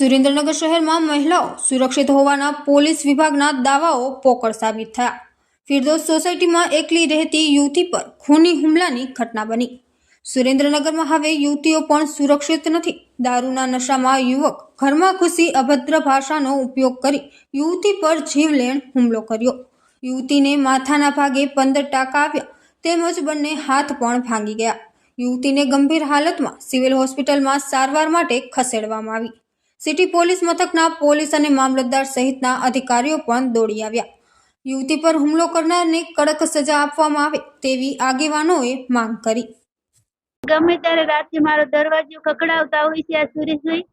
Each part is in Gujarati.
સુરેન્દ્રનગર શહેરમાં મહિલાઓ સુરક્ષિત હોવાના પોલીસ વિભાગના દાવાઓ પોકળ સાબિત થયા. ફિરદોસ સોસાયટીમાં એકલી રહેતી યુવતી પર ખૂની હુમલાની ઘટના બની. સુરેન્દ્રનગરમાં હવે યુવતીઓ પણ સુરક્ષિત નથી. દારૂના નશામાં યુવક ઘરમાં ઘૂસી અભદ્ર ભાષાનો ઉપયોગ કરી યુવતી પર જીવલેણ હુમલો કર્યો. યુવતીને માથાના ભાગે પંદર ટાંકા આવ્યા, તેમજ બંને હાથ પણ ભાંગી ગયા. યુવતીને ગંભીર હાલતમાં સિવિલ હોસ્પિટલમાં સારવાર માટે ખસેડવામાં આવી. સિટી પોલીસ મથકના પોલીસ અને મામલતદાર સહિતના અધિકારીઓ પણ દોડી આવ્યા. યુવતી પર હુમલો કરનારને કડક સજા આપવામાં આવે તેવી આગેવાનોએ માંગ કરી. ગમે ત્યારે રાતે મારો દરવાજો ખખડાવતા હોય છે, આ સુરેશભાઈ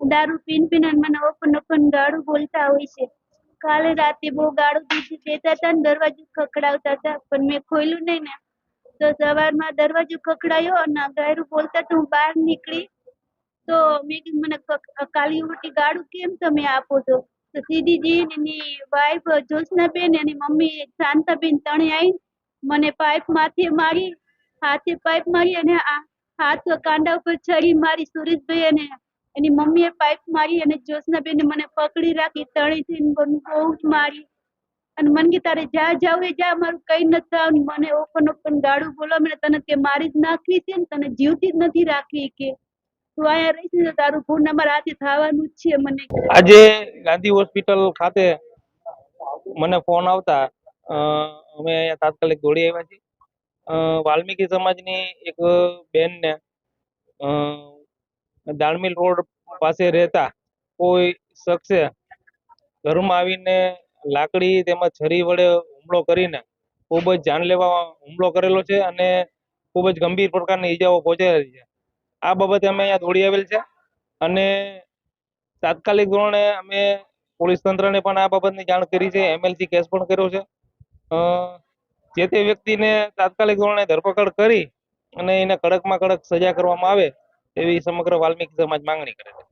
દારૂ પીન પીન અને મને ઓપન ઓપન ગાળું બોલતા હોય છે. કાલે રાતે બહુ ગાળું દીધી દેતા હતા ને દરવાજો ખખડાવતા હતા, પણ મેં ખોલ્યું નહીં ને. તો સવારમાં દરવાજો ખખડાયો અને ગાયરું બોલતા તો હું બહાર નીકળી તો મેં કીધું, મને કાલી ઉલટી ગાળું કેમ તમે આપો છો? તો સીધીજી એની વાઈફ જ્યોત્સનાબેન એની મમ્મી શાંતાબેન ત્રણે આવી મને પાઇપ માથે મારી, હાથે પાઇપ મારી અને હાથ કાંડા ઉપર છરી મારી સુરેશભાઈ અને એની મમ્મીએ પાઇપ મારી અને જ્યોત્સનાબેને મને પકડી રાખી તળેથી થઈને બહુ જ મારી. અને મને કે, તારે જા જાવ એ જા, મારું કઈ નથી થવાનું. મને ઓપન ઓપન ગાડું બોલો મને તને તે મારી જ નાખવી છે ને તને જીવતી જ નથી રાખવી કે આજે ગાંધી હોસ્પિટલ ખાતે મને ફોન આવતા. અમે અહીંયા તાત્કાલિક દોડી આવ્યા છીએ. વાલ્મીકી સમાજની એક બેનને દાણમિલ રોડ પાસે રહેતા કોઈ શખ્સે ઘરમાં આવીને લાકડી તેમજ છરી વડે હુમલો કરીને ખૂબ જ જાનલેવા હુમલો કરેલો છે અને ખૂબ જ ગંભીર પ્રકારની ઈજાઓ પહોંચાડી છે. આ બાબતે અમે અહીંયા દોડી આવેલ છે. અને તાત્કાલિક ધોરણે અમે પોલીસ તંત્રને પણ આ બાબતની જાણ કરી છે. એમએલસી કેસ પણ કર્યો છે. જે તે વ્યક્તિને તાત્કાલિક ધોરણે ધરપકડ કરી અને એને કડકમાં કડક સજા કરવામાં આવે એવી સમગ્ર વાલ્મીકી સમાજ માંગણી કરે છે.